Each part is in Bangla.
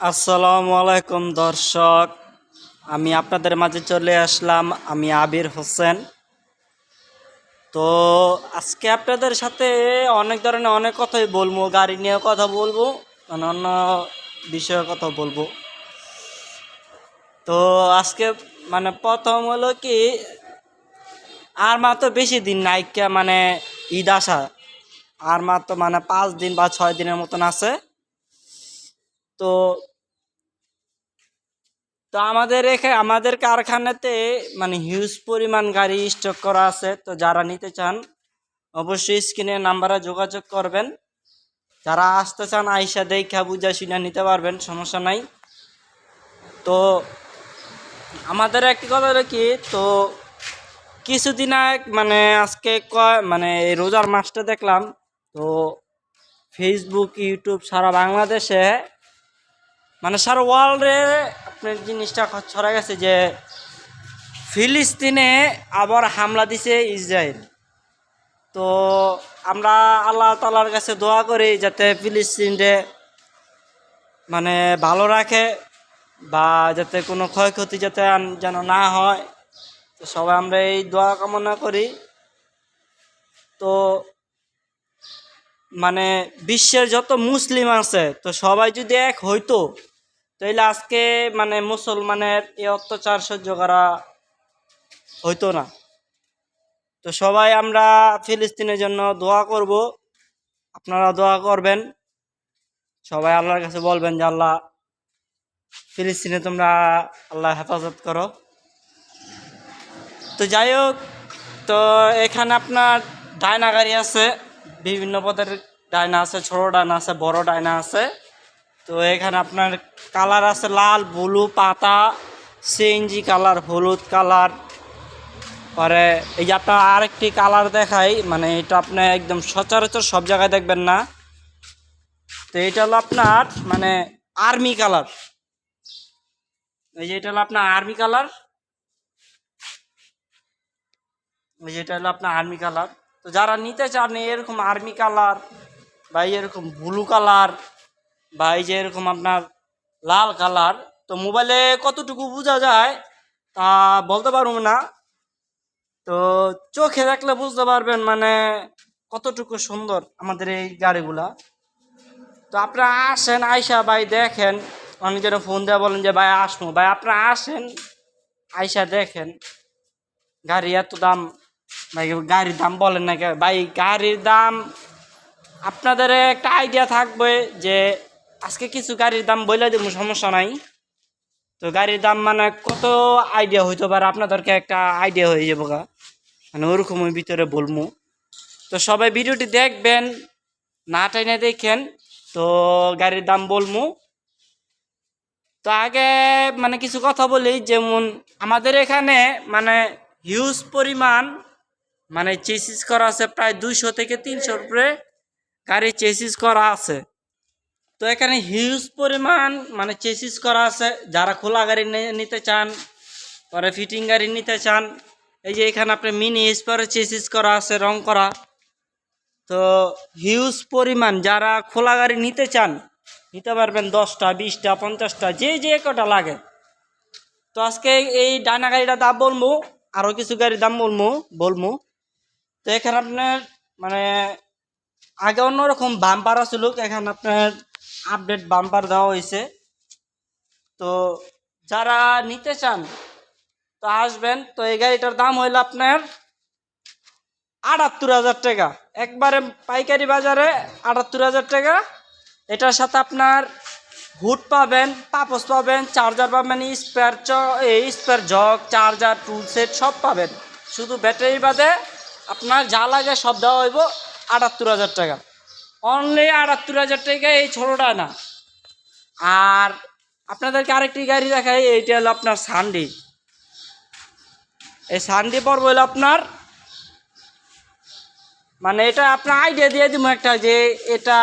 আসসালামু আলাইকুম দর্শক, আমি আপনাদের মাঝে চলে আসলাম আমি আবির হোসেন। তো আজকে আপনাদের সাথে অনেক ধরনের অনেক কথাই বলব, গাড়ি নিয়ে কথা বলব অন্য বিষয়ে কথা বলব। তো আজকে মানে প্রথম হলো কি, আর মাত্র বেশি দিন নাইকা মানে ঈদ আসা, আর মাত্র মানে পাঁচ দিন বা ছয় দিনের মতন আছে। তো তো আমাদের এখানে আমাদের কারখানাতে মানে হিউজ পরিমাণ গাড়ি স্টক করা আছে। তো যারা নিতে চান, অবশ্যই স্ক্রিনের নাম্বারে যোগাযোগ করবেন। যারা আসতে চান, আইসা দেখা বুঝা শুনে নিতে পারবেন, সমস্যা নাই। তো, আমাদের একটি কথা হলো কি, তো কিছুদিন আগে মানে আজকে কয় মানে রোজার মাসটা দেখলাম, তো ফেসবুক ইউটিউব সারা বাংলাদেশে মানে সারা ওয়ার্ল্ডে আপনার জিনিসটা ছড়া গেছে যে ফিলিস্তিনে আবার হামলা দিছে ইসরায়েল। তো আমরা আল্লাহ তালার কাছে দোয়া করি যাতে ফিলিস্তিনরে মানে ভালো রাখে বা যাতে কোনো ক্ষয়ক্ষতি যাতে যেন না হয়। তো সবাই আমরা এই দোয়া কামনা করি। তো মানে বিশ্বের যত মুসলিম আছে, তো সবাই যদি এক হইতো, তাইলে আজকে মানে মুসলমানের এই অত্যাচার সহ্য করা হইতো না। তো সবাই আমরা ফিলিস্তিনের জন্য দোয়া করব। আপনারা দোয়া করবেন। সবাই আল্লাহর কাছে বলবেন যে, আল্লাহ, ফিলিস্তিনে তোমরা আল্লাহ হেফাজত করো। তো যাই হোক, তো এখানে আপনার ডায়না গাড়ি আছে। বিভিন্ন পদের ডায়না আছে, ছোট ডায়না আছে, বড় ডায়না আছে। তো এখানে আপনার কালার আছে লাল, ব্লু, পাতা, সিএনজি কালার, হলুদ কালার। পরে এই যে আপনার আরেকটি কালার দেখাই মানে এটা আপনি একদম সচরাচর সব জায়গায় দেখবেন না। তো এটা হলো আপনার মানে আর্মি কালার। এই যে এটা হলো আপনার আর্মি কালার। এই যে এটা হলো আপনার আর্মি কালার। তো যারা নিতে চান এরকম আর্মি কালার বা এরকম ব্লু কালার বা এই যে এরকম আপনার লাল কালার তো মোবাইলে কতটুকু বোঝা যায় তা বলতে পারব না। তো চোখে দেখলে বুঝতে পারবেন মানে কতটুকু সুন্দর আমাদের এই গাড়িগুলা। তো আপনারা আসেন, আইসা ভাই দেখেন অনেক অনেকজন ফোন দেওয়া বলেন যে, ভাই, আসব। ভাই, আপনারা আসেন, আইসা দেখেন, গাড়ি এত দাম। ভাই, গাড়ির দাম বলেন না কে? ভাই, গাড়ির দাম, আপনাদের একটা আইডিয়া থাকবে যে আজকে কিছু গাড়ির দাম বলে দেবো সমস্যা নাই। তো গাড়ির দাম মানে কত আইডিয়া হইতে পারে? আপনাদেরকে একটা আইডিয়া হয়ে যাব গা। মানে ওরকমের ভিতরে বলব তো সবাই ভিডিওটি দেখবেন, না টাইনে দেখেন, তো গাড়ির দাম বলব তো আগে মানে কিছু কথা বলি, যেমন আমাদের এখানে মানে হিউজ পরিমাণ মানে চেসিস করা আছে প্রায় দুইশো থেকে তিনশোর উপরে গাড়ি চেসিস করা আছে। তো এখানে হিউজ পরিমাণ মানে চেসিস করা আছে। যারা খোলা গাড়ি নিতে চান, পরে ফিটিং গাড়ি নিতে চান, এই যে এখানে আপনি মিনি স্পারে চেসিস করা আছে, রং করা। তো হিউজ পরিমাণ যারা খোলা গাড়ি নিতে চান, নিতে পারবেন দশটা, বিশটা, পঞ্চাশটা, যে যে কটা লাগে। তো আজকে এই ডানা গাড়িটা দাম বলব আরও কিছু গাড়ির দাম বলব বলব। তো এখানে আপনার মানে আগে অন্যরকম বাম্পার আছিল এখানে আপনার আপডেট বাম্পার দেওয়া হয়েছে। তো যারা নিতে চান, তো আসবেন, তো এই গাড়িটার দাম হইল আপনার আটাত্তর হাজার টাকা। একবারে পাইকারি বাজারে আটাত্তর হাজার টাকা। এটার সাথে আপনার হুড পাবেন পাপস পাবেন চার্জার পাবেন স্পেয়ার চ spare jug charger tool set সব পাবেন। শুধু ব্যাটারি বাদে আপনার যা লাগে সব দেওয়া হইব আটাত্তর হাজার টাকা। অনলি আটাত্তর হাজার টাকা এই ছোটোটা না। আর আপনাদেরকে আরেকটি গাড়ি দেখাই, এইটা হলো আপনার সানডি এই সানডি পর্ব হলো আপনার মানে এটা আপনার আইডিয়া দিয়ে দিব একটা যে এটা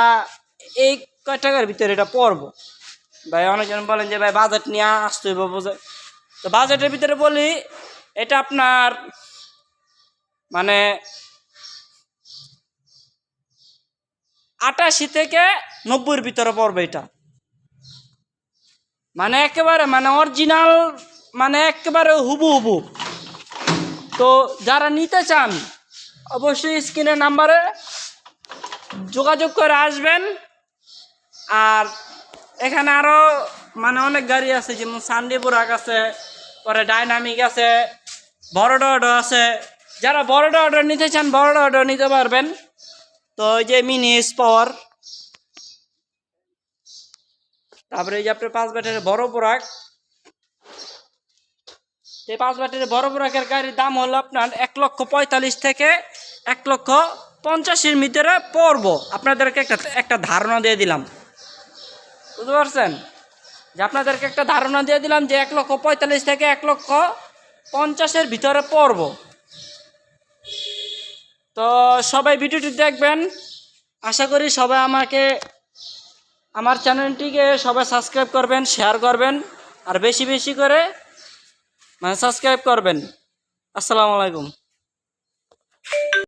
এই কয় টাকার ভিতরে এটা পর্ব। ভাই, অনেকজন বলেন যে, ভাই বাজেট নিয়ে আসতে হইব বুঝে। তো বাজেটের ভিতরে বলি, এটা আপনার মানে আটাশি থেকে নব্বইয়ের ভিতরে পড়বে এটা। মানে একেবারে মানে অরিজিনাল মানে একেবারে হুবু হুবু তো যারা নিতে চান, অবশ্যই স্ক্রিনের নাম্বারে যোগাযোগ করে আসবেন। আর এখানে আরও মানে অনেক গাড়ি আছে, যেমন সানডে বুরাক আছে, পরে ডাইনামিক আছে বড় আছে যারা বড় অর্ডার নিতে চান বড় অর্ডার নিতে পারবেন। তো ওই যে মিনি পাওয়ার তারপরে এই যে আপনার পাঁচ ব্যাটারি বড় বুরাক এই পাঁচ ব্যাটারি বড় বুরাকের গাড়ির দাম হলো আপনার এক লক্ষ পঁয়তাল্লিশ থেকে এক লক্ষ পঞ্চাশের ভিতরে পড়ব। আপনাদেরকে একটা একটা ধারণা দিয়ে দিলাম। বুঝতে পারছেন? যে আপনাদেরকে একটা ধারণা দিয়ে দিলাম যে এক লক্ষ পঁয়তাল্লিশ থেকে এক লক্ষ পঞ্চাশের ভিতরে পড়ব। তো সবাই ভিডিওটি দেখবেন। আশা করি সবাই আমাকে, আমার চ্যানেলটিকে সবাই সাবস্ক্রাইব করবেন শেয়ার করবেন, আর বেশি বেশি করে মানে সাবস্ক্রাইব করবেন। আসসালামু আলাইকুম।